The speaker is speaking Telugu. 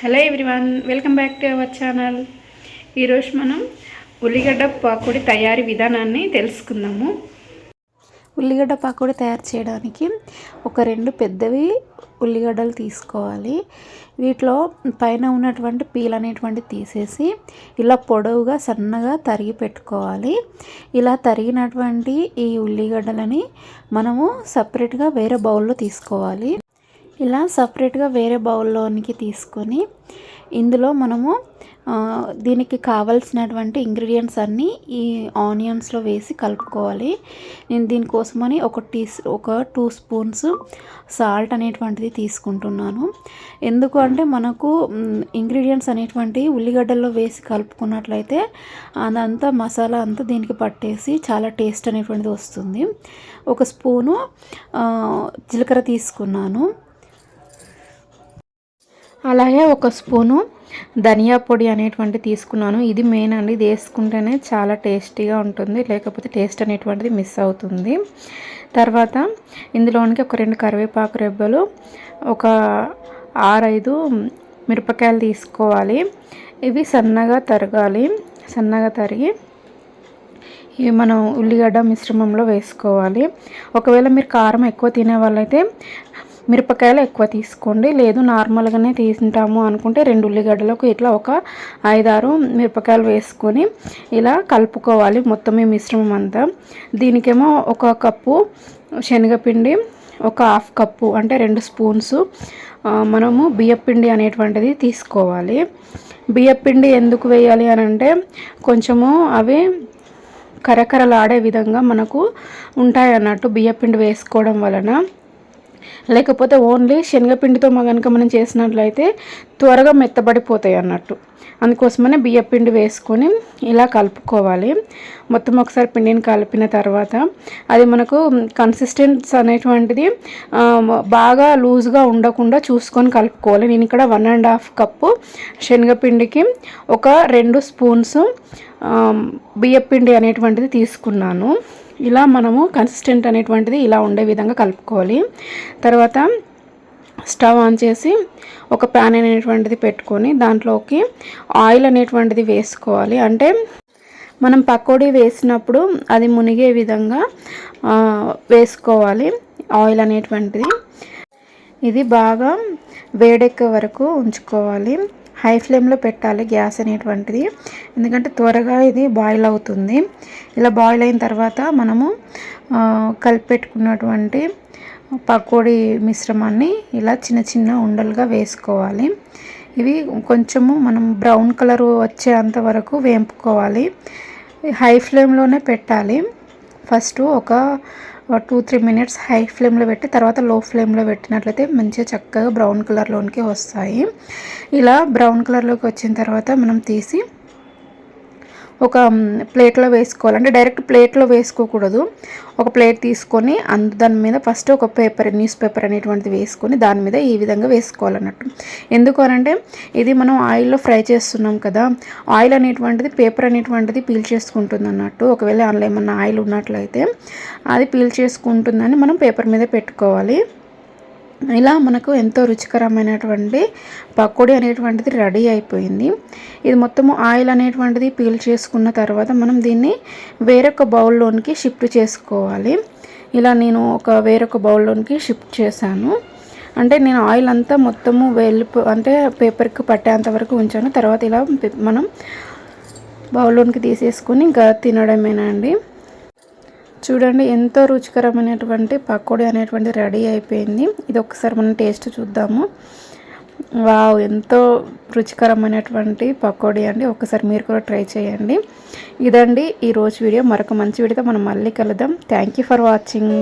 Hello everyone welcome back to our channel. ఈరోజు మనం ఉల్లిగడ్డ పాకుడి తయారీ విధానాన్ని తెలుసుకుందాము. ఉల్లిగడ్డ పాకోడి తయారు చేయడానికి ఒక రెండు పెద్దవి ఉల్లిగడ్డలు తీసుకోవాలి. వీటిలో పైన ఉన్నటువంటి పీల్ అనేటువంటి తీసేసి ఇలా పొడవుగా సన్నగా తరిగి పెట్టుకోవాలి. ఇలా తరిగినటువంటి ఈ ఉల్లిగడ్డలని మనము సపరేట్గా వేరే బౌల్లో తీసుకోవాలి. ఇలా సపరేట్గా వేరే బౌల్లోనికి తీసుకొని ఇందులో మనము దీనికి కావలసినటువంటి ఇంగ్రీడియంట్స్ అన్నీ ఈ ఆనియన్స్లో వేసి కలుపుకోవాలి. నేను దీనికోసమని ఒక టీ ఒక టూ స్పూన్స్ సాల్ట్ అనేటువంటిది తీసుకుంటున్నాను. ఎందుకు అంటే మనకు ఇంగ్రీడియంట్స్ అనేటువంటి ఉల్లిగడ్డల్లో వేసి కలుపుకున్నట్లయితే అదంతా మసాలా అంతా దీనికి పట్టేసి చాలా టేస్ట్ అనేటువంటిది వస్తుంది. ఒక స్పూను జీలకర్ర తీసుకున్నాను. అలాగే ఒక స్పూను ధనియా పొడి అనేటువంటి తీసుకున్నాను. ఇది మెయిన్ అండి. ఇది వేసుకుంటేనే చాలా టేస్టీగా ఉంటుంది. లేకపోతే టేస్ట్ అనేటువంటిది మిస్ అవుతుంది. తర్వాత ఇందులోనికి ఒక రెండు కరివేపాకు రెబ్బలు ఒక ఆరైదు మిరపకాయలు తీసుకోవాలి. ఇవి సన్నగా తరగాలి. సన్నగా తరిగి ఇవి మనం ఉల్లిగడ్డ మిశ్రమంలో వేసుకోవాలి. ఒకవేళ మీరు కారం ఎక్కువ తినే వాళ్ళైతే మిరపకాయలు ఎక్కువ తీసుకోండి. లేదు నార్మల్గానే తింటాము అనుకుంటే రెండు ఉల్లిగడ్డలకు ఇట్లా ఒక ఐదారు మిరపకాయలు వేసుకొని ఇలా కలుపుకోవాలి మొత్తం ఈ మిశ్రమం అంతా. దీనికేమో ఒక కప్పు శనగపిండి ఒక హాఫ్ కప్పు అంటే రెండు స్పూన్స్ మనము బియ్యపిండి అనేటువంటిది తీసుకోవాలి. బియ్యపిండి ఎందుకు వేయాలి అని అంటే కొంచెము అవి కరకరలాడే విధంగా మనకు ఉంటాయి అన్నట్టు బియ్యపిండి వేసుకోవడం వలన. లేకపోతే ఓన్లీ శనగపిండితో కనుక మనం చేసినట్లయితే త్వరగా మెత్తబడిపోతాయి అన్నట్టు. అందుకోసమనే బియ్య పిండి వేసుకొని ఇలా కలుపుకోవాలి. మొత్తం ఒకసారి పిండిని కలిపిన తర్వాత అది మనకు కన్సిస్టెన్స్ అనేటువంటిది బాగా లూజ్గా ఉండకుండా చూసుకొని కలుపుకోవాలి. నేను ఇక్కడ వన్ అండ్ హాఫ్ కప్పు శనగపిండికి ఒక రెండు స్పూన్స్ బియ్యపిండి అనేటువంటిది తీసుకున్నాను. ఇలా మనము కన్సిస్టెంట్ అనేటువంటిది ఇలా ఉండే విధంగా కలుపుకోవాలి. తర్వాత స్టవ్ ఆన్ చేసి ఒక ప్యాన్ అనేటువంటిది పెట్టుకొని దాంట్లోకి ఆయిల్ అనేటువంటిది వేసుకోవాలి. అంటే మనం పకోడీ వేసినప్పుడు అది మునిగే విధంగా వేసుకోవాలి ఆయిల్ అనేటువంటిది. ఇది బాగా వేడెక్కే వరకు ఉంచుకోవాలి. హై ఫ్లేమ్లో పెట్టాలి గ్యాస్ అనేటువంటిది. ఎందుకంటే త్వరగా ఇది బాయిల్ అవుతుంది. ఇలా బాయిల్ అయిన తర్వాత మనము కలిపెట్టుకున్నటువంటి పకోడీ మిశ్రమాన్ని ఇలా చిన్న చిన్న ఉండలుగా వేసుకోవాలి. ఇవి కొంచెము మనం బ్రౌన్ కలర్ వచ్చేంత వరకు వేంపుకోవాలి. హై ఫ్లేమ్లోనే పెట్టాలి. ఫస్ట్ ఒక టూ త్రీ మినిట్స్ హై ఫ్లేమ్లో పెట్టి తర్వాత లో ఫ్లేమ్లో పెట్టినట్లయితే మంచిగా చక్కగా బ్రౌన్ కలర్లోనికి వస్తాయి. ఇలా బ్రౌన్ కలర్లోకి వచ్చిన తర్వాత మనం తీసి ఒక ప్లేట్లో వేసుకోవాలి. అంటే డైరెక్ట్ ప్లేట్లో వేసుకోకూడదు. ఒక ప్లేట్ తీసుకొని అందు దాని మీద ఫస్ట్ ఒక పేపర్ న్యూస్ పేపర్ అనేటువంటిది వేసుకొని దాని మీద ఈ విధంగా వేసుకోవాలన్నట్టు. ఎందుకు అనంటే ఇది మనం ఆయిల్లో ఫ్రై చేస్తున్నాం కదా ఆయిల్ అనేటువంటిది పేపర్ అనేటువంటిది పీల్ చేసుకుంటుంది అన్నట్టు ఒకవేళ అందులో ఏమన్నా ఆయిల్ ఉన్నట్లయితే అది పీల్ చేసుకుంటుందని మనం పేపర్ మీద పెట్టుకోవాలి. ఇలా మనకు ఎంతో రుచికరమైనటువంటి పకోడీ అనేటువంటిది రెడీ అయిపోయింది. ఇది మొత్తము ఆయిల్ అనేటువంటిది పీల్ చేసుకున్న తర్వాత మనం దీన్ని వేరొక బౌల్లోనికి షిఫ్ట్ చేసుకోవాలి. ఇలా నేను ఒక వేరొక బౌల్లోనికి షిఫ్ట్ చేశాను. అంటే నేను ఆయిల్ అంతా మొత్తము వెళ్ళిపో అంటే పేపర్కి పట్టేంత వరకు ఉంచాను. తర్వాత ఇలా మనం బౌల్లోనికి తీసేసుకొని ఇంకా తినడమేనండి. చూడండి ఎంతో రుచికరమైనటువంటి పకోడీ అనేటువంటి రెడీ అయిపోయింది. ఇది ఒకసారి మనం టేస్ట్ చూద్దాము. వావ్ ఎంతో రుచికరమైనటువంటి పకోడీ అండి. ఒకసారి మీరు కూడా ట్రై చేయండి. ఇదండి ఈరోజు వీడియో. మరొక మంచి వీడియోతో మనం మళ్ళీ కలుద్దాం. Thank you for watching